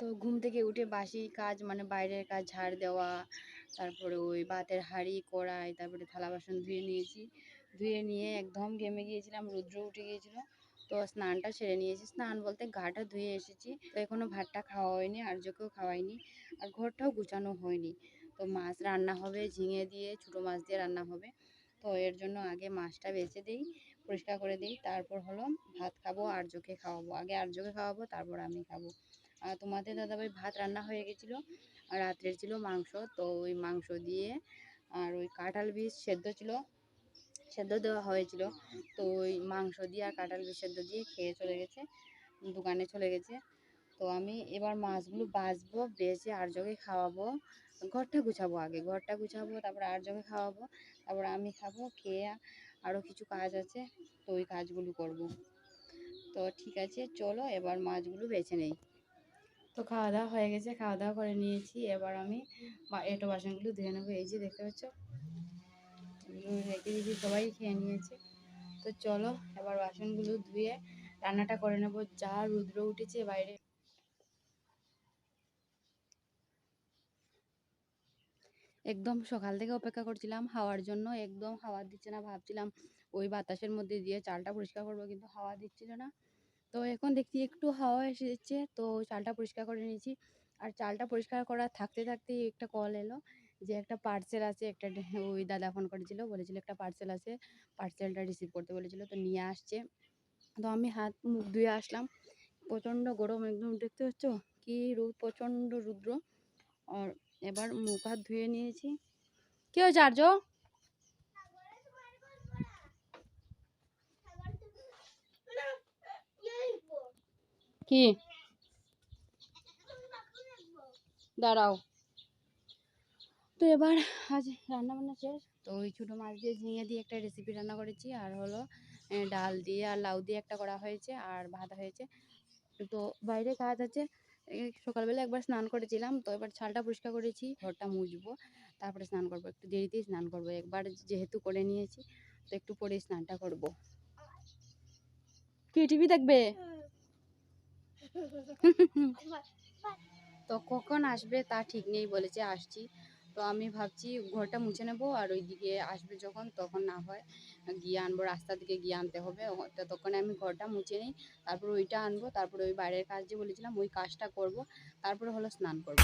তো ঘুম থেকে উঠে বাসি কাজ মানে বাইরের কাজ ঝাড় দেওয়া, তারপরে ওই বাতের হাঁড়ি কড়াই, তারপরে থালা বাসন ধুয়ে নিয়েছি। ধুয়ে নিয়ে একদম ঘেমে গিয়েছিলাম, রুদ্র উঠে গিয়েছিল। তো স্নানটা সেরে নিয়েছি। স্নান বলতে গাটা ধুয়ে এসেছি। তো এখনও ভাতটা খাওয়া হয়নি, আর যোকেও খাওয়াইনি। আর ঘরটাও গুছানো হয়নি। তো মাছ রান্না হবে, ঝিঙে দিয়ে, ছোটো মাছ দিয়ে রান্না হবে। তো এর জন্য আগে মাছটা বেছে দিই, পরিষ্কার করে দিই। তারপর হলো ভাত খাব আর জোকে খাওয়াবো। আগে আর জোকে খাওয়াবো, তারপর আমি খাব। তোমাদের দাদাভাই ভাত রান্না হয়ে গেছিল রাত্রের ছিল মাংস, তো ওই মাংস দিয়ে আর ওই কাঁঠাল বীজ সেদ্ধ ছিল, সেদ্ধ দেওয়া হয়েছিল। তো ওই মাংস দিয়ে আর কাঁঠাল বীজ সেদ্ধ দিয়ে খেয়ে চলে গেছে, দোকানে চলে গেছে। তো আমি এবার মাছগুলো বাছবো বেছে আর জগে খাওয়াবো, ঘরটা গুছাবো আগে, ঘরটা গুছাবো, তারপর আর জগে খাওয়াবো, তারপর আমি খাব, খেয়ে আরও কিছু কাজ আছে, তো ওই কাজগুলো করব। তো ঠিক আছে, চলো এবার মাছগুলো বেছে নেই। তো খাওয়া দাওয়া হয়ে গেছে খাওয়া দাওয়া করে নিয়েছি। এবার আমি এটো বাসনগুলো ধুয়ে নেব। এই যে দেখতে পাচ্ছ? রেখে দিয়েছি, সবাই খেয়ে নিয়েছে। তো চলো, এবার বাসনগুলো ধুয়ে রান্নাটা করে নেব। যা রুদ্র উঠেছে বাইরে। একদম সকাল থেকে অপেক্ষা করছিলাম হাওয়ার জন্য। একদম হাওয়া দিচ্ছে না, ভাবছিলাম ওই বাতাসের মধ্যে দিয়ে চালটা পরিষ্কার করব, কিন্তু হাওয়া দিচ্ছিল না। তো এখন দেখছি একটু হাওয়া এসেছে, তো চালটা পরিষ্কার করে নিয়েছি। আর চালটা পরিষ্কার করা থাকতে থাকতেই একটা কল এলো যে একটা পার্সেল আছে, একটা ওই দাদা ফোন করেছিল, বলেছিল একটা পার্সেল আছে পার্সেলটা রিসিভ করতে বলেছিল, তো নিয়ে আসছে। তো আমি হাত মুখ ধুয়ে আসলাম। প্রচণ্ড গরম একদম, দেখতে পাচ্ছ? কি রোদ প্রচণ্ড রুদ্র। আর এবার মুখ হাত ধুয়ে নিয়েছি। কি হয়েছে আর্য? কি? দাঁড়াও। তো এবার আজ রান্না বান্না শেষ। তো ওই ছোটো মাছ দিয়ে ঝিঙে দিয়ে একটা রেসিপি রান্না করেছি। আর হলো ডাল দিয়ে আর লাউ দিয়ে একটা করা হয়েছে আর ভাত হয়েছে। তো বাইরে কাজ আছে। সকালবেলা একবার স্নান করেছিলাম। তো এবার ছালটা পরিষ্কার করেছি, ঘরটা মুছবো। তারপরে স্নান করব। একটু দেরিতেই স্নান করব। একবার যেহেতু করে নিয়েছি, তো একটু পরেই স্নানটা করব। কি টিভি দেখবে? তো কখন আসবে তা ঠিক নেই বলেছে, আসছি। তো আমি ভাবছি ঘরটা মুছে নেব আর ওইদিকে আসবে যখন, তখন না হয় গিয়ে আনব রাস্তা দিকে গিয়ে আনতে হবে। ততক্ষণে আমি ঘরটা মুছে নিই, তারপর ওইটা আনব, তারপরে ওই বাইরের কাজ যে বলেছিলাম, ওই কাজটা করব, তারপরে হলো স্নান করব।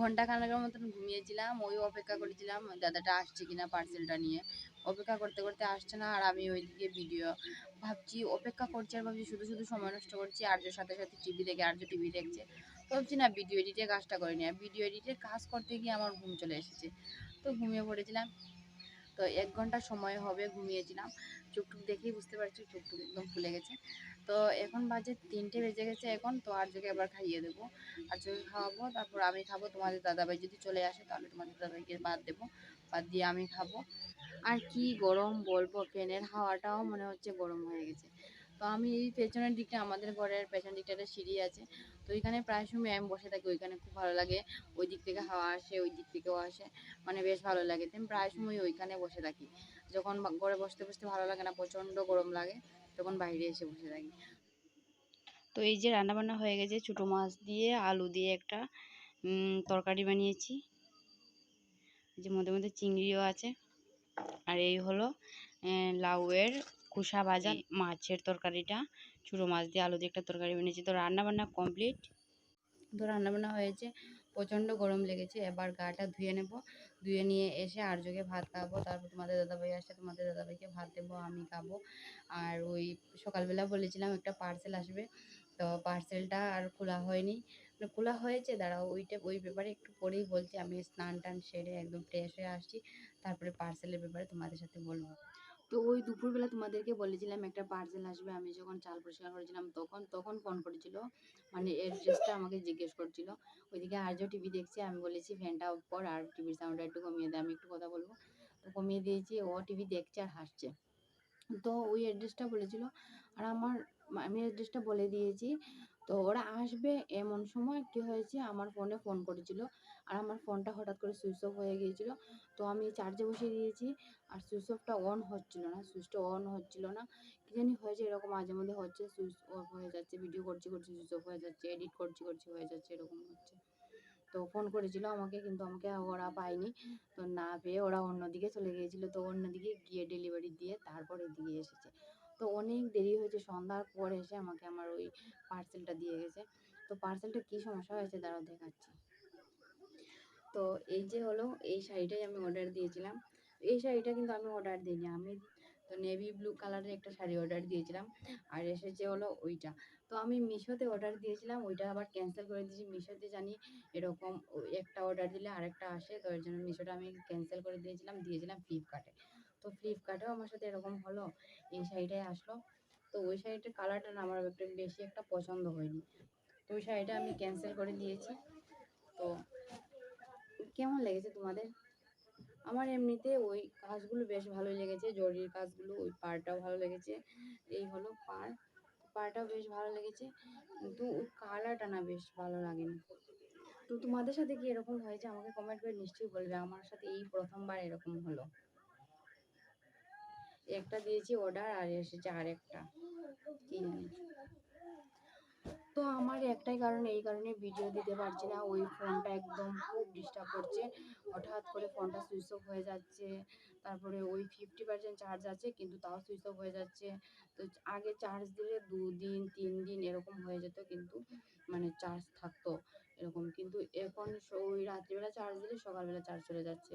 ঘণ্টা খানেকের মতন ঘুমিয়েছিলাম, ওই অপেক্ষা করেছিলাম দাদাটা আসছে কিনা পার্সেলটা নিয়ে। অপেক্ষা করতে করতে আসছে না, আর আমি ওইদিকে ভিডিও ভাবছি, অপেক্ষা করছি আর ভাবছি শুধু শুধু সময় নষ্ট করছি, আর্যর সাথে সাথে টিভি দেখে, আর্য টিভি দেখছে। ভাবছি না ভিডিও এডিটের কাজটা করিনি আর ভিডিও এডিটের কাজ করতে গিয়ে আমার ঘুম চলে এসেছে। তো ঘুমিয়ে পড়েছিলাম। তো এক ঘণ্টা সময় হবে ঘুমিয়েছিলাম। চুপটুক দেখেই বুঝতে পারছি চুপটুক একদম ফুলে গেছে। তো এখন বাজে তিনটে বেজে গেছে এখন, তো আর আর্যকে আবার খাইয়ে দেবো। আর আর্যকে খাওয়াবো, তারপর আমি খাব তোমাদের দাদাভাই। যদি চলে আসে তাহলে তোমাদের দাদাভাইকে বাদ দেবো, বাদ দিয়ে আমি খাব। আর কি গরম বলব, ফ্যানের হাওয়াটাও মনে হচ্ছে গরম হয়ে গেছে। তো আমি এই পেছনের দিকটা আমাদের ঘরের পেছন একটা সিঁড়ি আছে। তো ওইখানে প্রায় সময় আমি বসে থাকি, ওইখানে খুব ভালো লাগে। ওই দিক থেকে হাওয়া আসে, ওই দিক থেকেও আসে। মানে বেশ ভালো লাগে। তো আমি প্রায় সময় ওইখানে বসে থাকি। যখন ঘরে বসতে বসতে ভালো লাগে না, প্রচণ্ড গরম লাগে, তখন বাইরে এসে বসে থাকি। তো এই যে রান্না বান্না হয়ে গেছে, ছোটো মাছ দিয়ে, আলু দিয়ে একটা তরকারি বানিয়েছি। যে মধ্যে মধ্যে চিংড়িও আছে। আর এই হলো লাউয়ের খোসা ভাজা মাছের তরকারিটা ছোটো মাছ দিয়ে আলু দিয়ে একটা তরকারি বানিয়েছি। তো রান্না বান্না কমপ্লিট। তো রান্না বান্না হয়েছে প্রচণ্ড গরম লেগেছে। এবার গাটা ধুয়ে নেব। ধুয়ে নিয়ে এসে আর্যকে ভাত খাব তারপর তোমাদের দাদাভাই আসছে। তোমাদের দাদাভাইকে ভাত দেবো আমি খাব। আর ওই সকালবেলা বলেছিলাম একটা পার্সেল আসবে। তো পার্সেলটা আর খোলা হয়নি। মানে খোলা হয়েছে দাঁড়াও ওইটা ওই ব্যাপারে একটু পরেই বলছি। আমি স্নান টান সেরে একদম ফ্রেশ হয়ে আসছি। তারপরে পার্সেলের ব্যাপারে তোমাদের সাথে বলব। তো ওই দুপুরবেলা তোমাদেরকে বলেছিলাম একটা পার্সেল আসবে, আমি যখন চাল পরিষ্কার করেছিলাম তখন তখন ফোন করেছিল। মানে অ্যাড্রেসটা আমাকে জিজ্ঞেস করছিল। ওইদিকে আর্য টিভি দেখছে, আমি বলেছি ফ্যানটা অফ কর আর টিভির সাউন্ডটা একটু কমিয়ে দে, আমি একটু কথা বলব। তো কমিয়ে দিয়েছি, ও টিভি দেখছে আর হাসছে। তো ওই অ্যাড্রেসটা বলেছিল। আর আমার, আমি অ্যাড্রেসটা বলে দিয়েছি। তো ওরা আসবে এমন সময়, কি হয়েছে, আমার ফোনে ফোন করেছিল। আর আমার ফোনটা হঠাৎ করে সুইচ অফ হয়ে গিয়েছিল। তো আমি চার্জে বসিয়ে দিয়েছি আর সুইচ অফটা অন হচ্ছিল না, সুইচটা অন হচ্ছিল না। কী জানি হয়েছে এরকম মাঝে মধ্যে হচ্ছে, সুইচ অফ হয়ে যাচ্ছে, ভিডিও করছি করছি, সুইচ অফ হয়ে যাচ্ছে, এডিট করছি করছি, হয়ে যাচ্ছে, এরকম হচ্ছে। তো ফোন করেছিল আমাকে কিন্তু আমাকে ওরা পায়নি। তো না পেয়ে ওরা অন্যদিকে চলে গিয়েছিল। তো অন্যদিকে গিয়ে ডেলিভারি দিয়ে তারপর এদিকে এসেছে। তো অনেক দেরি হয়েছে, সন্ধ্যার পর এসে আমাকে আমার ওই পার্সেলটা দিয়ে গেছে। তো পার্সেলটা কী সমস্যা হয়েছে? দাঁড়াও দেখাচ্ছি। তো এই যে হলো, এই শাড়িটাই আমি অর্ডার দিয়েছিলাম। এই শাড়িটা কিন্তু আমি অর্ডার দিইনি। আমি তো নেভি ব্লু কালারের একটা শাড়ি অর্ডার দিয়েছিলাম। আর এসেছে হলো ওইটা। তো আমি মিশোতে অর্ডার দিয়েছিলাম। ওইটা আবার ক্যান্সেল করে দিয়েছি। মিশোতে জানি এরকম একটা অর্ডার দিলে আরেকটা আসে। তো এর জন্য মিশোটা আমি ক্যান্সেল করে দিয়েছিলাম। দিয়েছিলাম ফ্লিপকার্টে তো ফ্লিপকার্টেও আমার সাথে এরকম হলো। এই শাড়িটাই আসলো। তো ওই শাড়িটার কালারটা না আমার একটু বেশি একটা পছন্দ হয়নি। তো ওই শাড়িটা আমি ক্যান্সেল করে দিয়েছি। তো কেমন লেগেছে তোমাদের? আমার এমনিতে ওই কাজগুলো বেশ ভালোই লেগেছে, জরির কাজগুলো, ওই পাড়টাও ভালো লেগেছে, এই হলো পাড়, পাড়টাও বেশ ভালো লেগেছে, কিন্তু ওই কালারটা না বেশ ভালো লাগেনি। তো তোমাদের সাথে কি এরকম হয়েছে? আমাকে কমেন্ট করে নিশ্চয়ই বলবে, আমার সাথে এই প্রথমবার এরকম হলো। একটা দিয়েছি অর্ডার আর এসেছে আরেকটা, কি জানি। তো আমার একটাই কারণ, এই কারণে ভিডিও দিতে পারছি না। ওই ফোনটা একদম খুব ডিস্টার্ব করছে। হঠাৎ করে ফোনটা সুইচ অফ হয়ে যাচ্ছে। তারপরে ওই ফিফটি পার্সেন্ট চার্জ আছে, কিন্তু তাও সুইচ অফ হয়ে যাচ্ছে। তো আগে চার্জ দিলে দুদিন তিন দিন এরকম হয়ে যেত, কিন্তু মানে চার্জ থাকতো। এরকম। কিন্তু এখন ওই রাত্রিবেলা চার্জ দিলে সকালবেলা চার্জ চলে যাচ্ছে।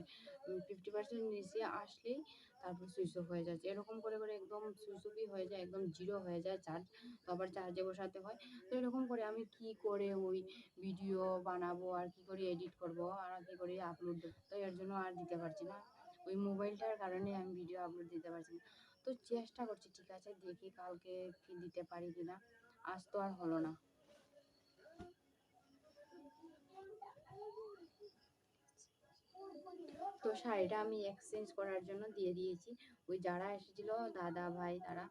ফিফটি পার্সেন্ট নিচে আসলেই তারপর সুইচ অফ হয়ে যাচ্ছে। এরকম করে করে একদম সুইচ অফই হয়ে যায়, একদম জিরো হয়ে যায় চার্জ তো আবার চার্জে বসাতে হয়। তো এরকম করে আমি কি করে ওই ভিডিও বানাবো আর কি করে এডিট করব আর কি করে আপলোড দেবো? তো এর জন্য আর দিতে পারছি না। ওই মোবাইলটার কারণে আমি ভিডিও আপলোড দিতে পারছি না। তো চেষ্টা করছি, ঠিক আছে, দেখি কালকে কি দিতে পারি কিনা। আজ তো আর হলো না। তো শাড়িটা আমি এক্সচেঞ্জ করার জন্য দিয়ে দিয়েছি। ওই যারা এসেছিল দাদা ভাই তারা,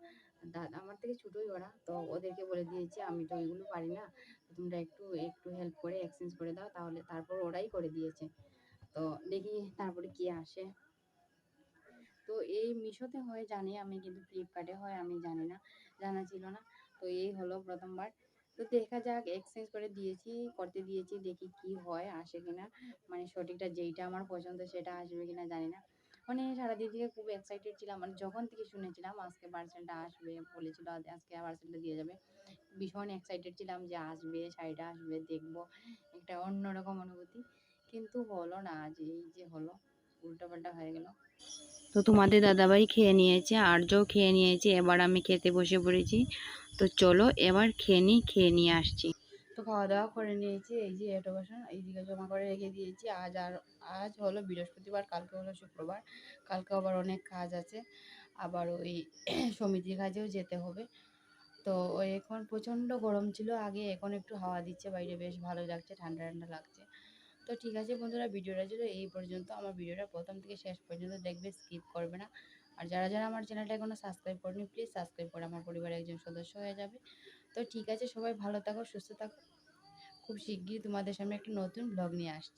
দাদা আমার থেকে ছোটোই ওরা, তো ওদেরকে বলে দিয়েছি, আমি তো ওইগুলো পারি না। তোমরা একটু একটু হেল্প করে এক্সচেঞ্জ করে দাও, তাহলে তারপর ওরাই করে দিয়েছে। তো দেখি তারপরে কি আসে। তো এই মিশোতে হয় জানি, আমি কিন্তু ফ্লিপকার্টে হয়, আমি জানি না, জানা ছিল না। তো এই হলো প্রথমবার। তো দেখা যাক এক্সচেঞ্জ করে দিয়েছি, করতে দিয়েছি, দেখি কি হয়, আসে কিনা। মানে সঠিকটা যেইটা আমার পছন্দ সেটা আসবে কিনা জানি না। মানে সারাদিন থেকে খুব এক্সাইটেড ছিলাম। মানে যখন থেকে শুনেছিলাম আজকে পার্সেলটা আসবে বলেছিল, আজ- আজকে পার্সেলটা দিয়ে যাবে। ভীষণ এক্সাইটেড ছিলাম যে আসবে, শাড়িটা আসবে, দেখব। একটা অন্যরকম অনুভূতি। কিন্তু হলো না, আজ এই যে হলো। উল্টোপাল্টা হয়ে গেল। তো তোমাদের দাদাভাই খেয়ে নিয়েছে আর্যও খেয়ে নিয়েছে এবার আমি খেতে বসে পড়েছি। তো চলো এবার খেয়ে নিই খেয়ে নিয়ে আসছি। তো খাওয়া দাওয়া করে নিয়েছি এই যে এটা বসা এইদিকে জমা করে রেখে দিয়েছি। আজ আর আজ হলো বৃহস্পতিবার কালকে হলো শুক্রবার কালকে আবার অনেক কাজ আছে। আবার ওই সমিতির কাজেও যেতে হবে। তো ওই এখন প্রচণ্ড গরম ছিল আগে এখন একটু হাওয়া দিচ্ছে বাইরে বেশ ভালো লাগছে ঠান্ডা ঠান্ডা লাগছে। তো ঠিক আছে বন্ধুরা, ভিডিওটা ছিল এই পর্যন্ত। আমার ভিডিওটা প্রথম থেকে শেষ পর্যন্ত দেখবে স্কিপ করবে না। আর যারা যারা আমার চ্যানেলটা এখনও সাবস্ক্রাইব করেনি প্লিজ সাবস্ক্রাইব করে আমার পরিবারের একজন সদস্য হয়ে যাবে। তো ঠিক আছে, সবাই ভালো থাকো, সুস্থ থাকো। খুব শিগগিরই তোমাদের সামনে একটা নতুন ব্লগ নিয়ে আসছি।